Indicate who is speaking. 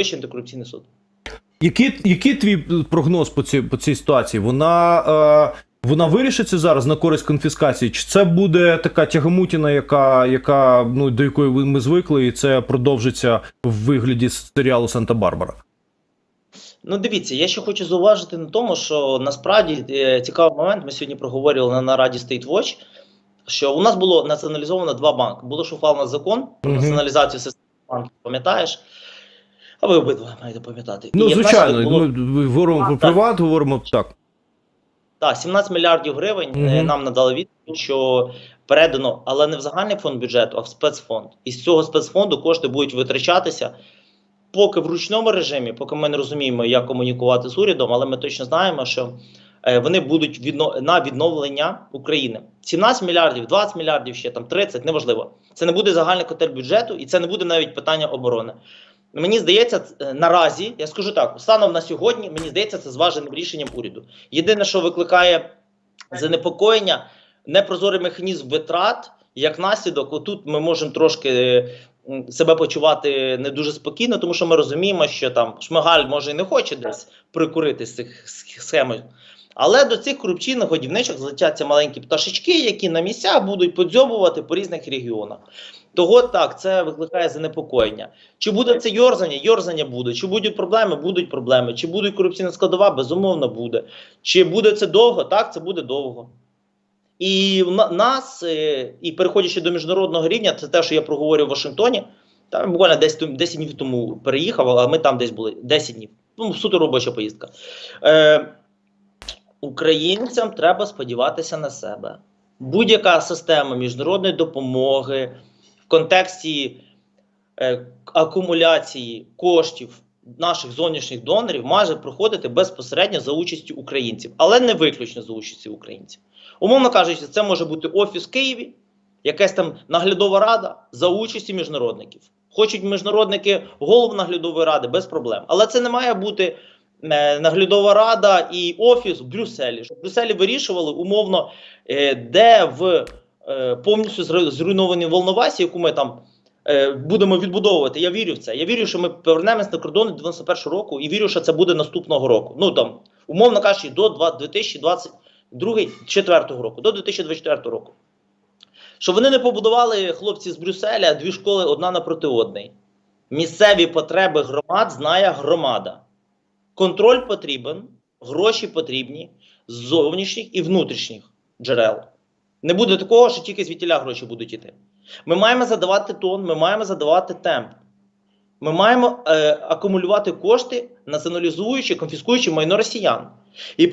Speaker 1: Вищий антикорупційний суд.
Speaker 2: Який, який твій прогноз по цій, по цій ситуації? Вона, е, вона вирішиться зараз на користь конфіскації? Чи це буде така тягомутіна, яка, яка, ну, до якої ми звикли, і це продовжиться в вигляді серіалу Санта-Барбара?
Speaker 1: Ну, дивіться, я ще хочу зауважити на тому, що насправді е, цікавий момент. Ми сьогодні проговорювали на нараді State Watch, що у нас було націоналізовано два банки. Було ухвалено закон про націоналізацію системи банків, пам'ятаєш? А ви обидва маєте пам'ятати.
Speaker 2: Ну,
Speaker 1: І,
Speaker 2: звичайно,
Speaker 1: було-
Speaker 2: ми говоримо про приват, говоримо так.
Speaker 1: Так, 17 мільярдів гривень е,
Speaker 2: Мгм.
Speaker 1: нам надали відповідь, що передано, але не в загальний фонд бюджету, а в спецфонд. І з цього спецфонду кошти будуть витрачатися поки в ручному режимі, поки ми не розуміємо, як комунікувати з урядом, але ми точно знаємо, що е, вони будуть відно... на відновлення України. 17 мільярдів, 20 мільярдів, ще там 30, неважливо. Це не буде загальний котель бюджету, і це не буде навіть питання оборони. Мені здається, е, наразі я скажу так: станом на сьогодні, мені здається, це зваженим рішенням уряду. Єдине, що викликає занепокоєння, непрозорий механізм витрат. Як наслідок, отут ми можемо трошки е, себе почувати не дуже спокійно, тому що ми розуміємо, що там Шмигаль може і не хоче десь прикурити з цих сх- схем. Але до цих корупційних годівничок злетяться маленькі пташечки, які на місцях будуть подзьобувати по різних регіонах. Того так, це викликає занепокоєння. Чи буде це йорзання? Йорзання буде. Чи будуть проблеми? Будуть проблеми. Чи буде корупційна складова? Безумовно, буде. Чи буде це довго? Так, це буде довго. І в нас, е, і переходячи до міжнародного рівня, це те, що я проговорив в Вашингтоні. Там буквально 10, 10 днів тому переїхав, а ми там десь були 10 днів. Ну, суто робоча поїздка. Е, українцям треба сподіватися на себе. Будь-яка система міжнародної допомоги в контексті е, акумуляції коштів наших зовнішніх донорів може проходити безпосередньо за участю українців, але не виключно за участю українців. Умовно кажучи, це може бути офіс в Києві, якась там наглядова рада за участі міжнародників. Хочуть міжнародники голову наглядової ради без проблем. Але це не має бути наглядова рада і офіс в Брюсселі. В Брюсселі вирішували умовно, е, де в е, повністю зруйнованій Волновасі, яку ми там е, будемо відбудовувати. Я вірю в це. Я вірю, що ми повернемось на кордони 91 року і вірю, що це буде наступного року. Ну там, умовно кажучи, до два- 2022 року, до 2024 року. Що вони не побудували хлопці з Брюсселя дві школи одна напроти одної. Місцеві потреби громад знає громада. Контроль потрібен, гроші потрібні з зовнішніх і внутрішніх джерел. Не буде такого, що тільки звідтіля гроші будуть йти. Ми маємо задавати тон, ми маємо задавати темп. Ми маємо е, акумулювати кошти, націоналізуючи, конфіскуючи майно росіян. І